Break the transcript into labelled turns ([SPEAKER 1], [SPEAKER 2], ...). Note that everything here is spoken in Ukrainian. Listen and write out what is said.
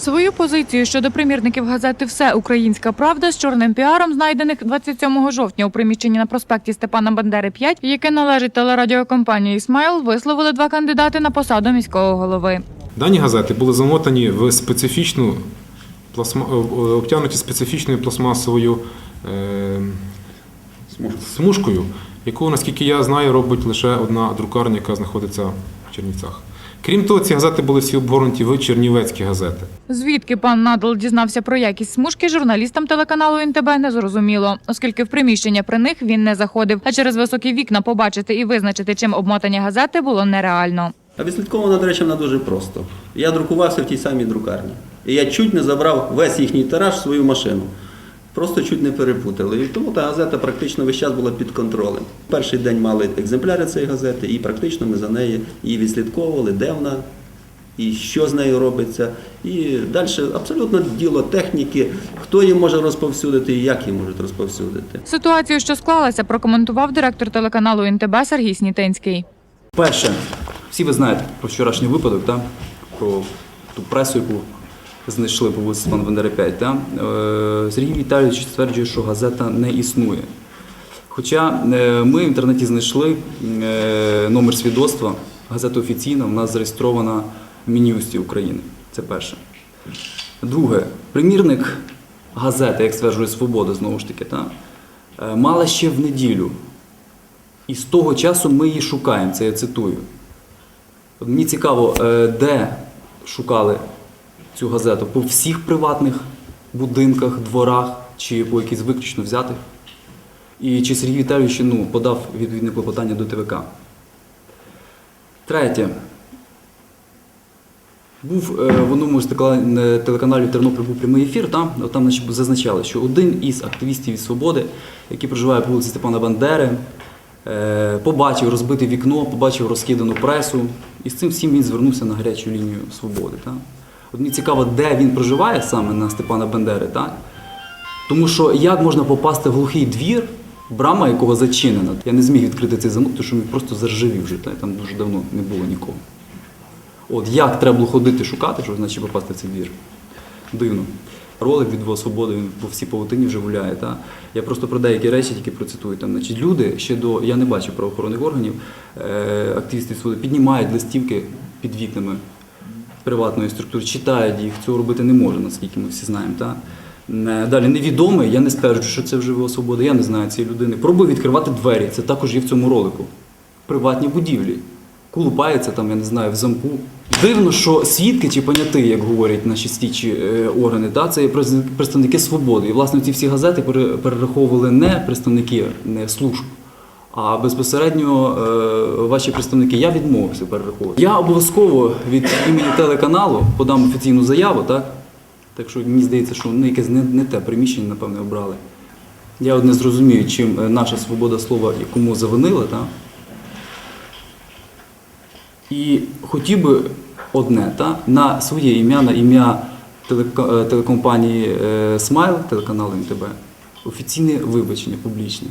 [SPEAKER 1] Свою позицію щодо примірників газети Все Українська Правда з чорним піаром, знайдених 27 жовтня у приміщенні на проспекті Степана Бандери 5, яке належить телерадіокомпанії Смайл, висловили два кандидати на посаду міського голови.
[SPEAKER 2] Дані газети були замотані в специфічну пластма... е, обтягнуті специфічною пластмасовою е... смужкою, яку, наскільки я знаю, робить лише одна друкарня, яка знаходиться в Чернівцях. Крім того, ці газети були всі обгорнуті в чернівецькі газети.
[SPEAKER 1] Звідки пан Надал дізнався про якість смужки, журналістам телеканалу НТБ не зрозуміло, оскільки в приміщення при них він не заходив, а через високі вікна побачити і визначити, чим обмотані газети, було нереально.
[SPEAKER 3] А відслідковано, до речі, вона дуже просто. Я друкувався в тій самій друкарні. І я чуть не забрав весь їхній тираж в свою машину. Просто чуть не перепутали. І тому та газета практично весь час була під контролем. Перший день мали екземпляри цієї газети, і практично ми за нею її відслідковували, де вона і що з нею робиться. І далі абсолютно діло техніки, хто її може розповсюдити і як її можуть розповсюдити.
[SPEAKER 1] Ситуацію, що склалася, прокоментував директор телеканалу НТБ Сергій Снітинський.
[SPEAKER 4] Перше, всі ви знаєте про вчорашній випадок, та? про ту пресу, яку знайшли по вулиці Степана Бандери 5. Та? Е, Сергій Віталійович стверджує, що газета не існує. Хоча е, ми в інтернеті знайшли е, номер свідоцтва, газета офіційна, нас зареєстрована в Мін'юсті України. Це перше. Друге, примірник газети, як стверджує Свобода, знову ж таки, та? мала ще в неділю. І з того часу ми її шукаємо, це я цитую. Мені цікаво, де шукали цю газету? По всіх приватних будинках, дворах чи по якихось виключно взятих? І чи Сергій Віталійович ну, подав відповідне клопотання до ТВК? Третє. Був е, в одному з текала- телеканалів Тернопіль був прямий ефір, там, там значить, зазначали, що один із активістів від свободи, який проживає по вулиці Степана Бандери, е, побачив розбите вікно, побачив розкидану пресу, і з цим всім він звернувся на гарячу лінію свободи. Так? От мені цікаво, де він проживає саме на Степана Бандери, так? Тому що як можна попасти в глухий двір, брама якого зачинена. Я не зміг відкрити цей замок, тому що він просто заржавів вже, та? там дуже давно не було нікого. От як треба було ходити шукати, щоб значить попасти в цей двір. Дивно. Ролик від Свободи, він по всій павутині вже гуляє. Та? Я просто про деякі речі тільки процитую. Там, значить, люди ще до, я не бачив правоохоронних органів, е, активісти свободи піднімають листівки під вікнами приватної структури, читають їх, цього робити не може, наскільки ми всі знаємо. Та? Е, Далі невідомий, я не стверджую, що це вже «Во Свобода, я не знаю цієї людини. Пробує відкривати двері, це також є в цьому ролику. Приватні будівлі. Колупається там, я не знаю, в замку. Дивно, що свідки чи поняти, як говорять наші слідчі е, органи, та, це є представники свободи. І власне ці всі газети перераховували не представники не служб, а безпосередньо е, ваші представники. Я відмовився перераховувати. Я обов'язково від імені телеканалу подам офіційну заяву, так? Так що мені здається, що ну, якесь не, не те приміщення, напевне, обрали. Я не зрозумію, чим е, наша свобода слова кому завинила, так? І хотів би одне, та, на своє ім'я, на ім'я е, телекомпанії Смайл, телеканалу МТБ, офіційне вибачення публічне.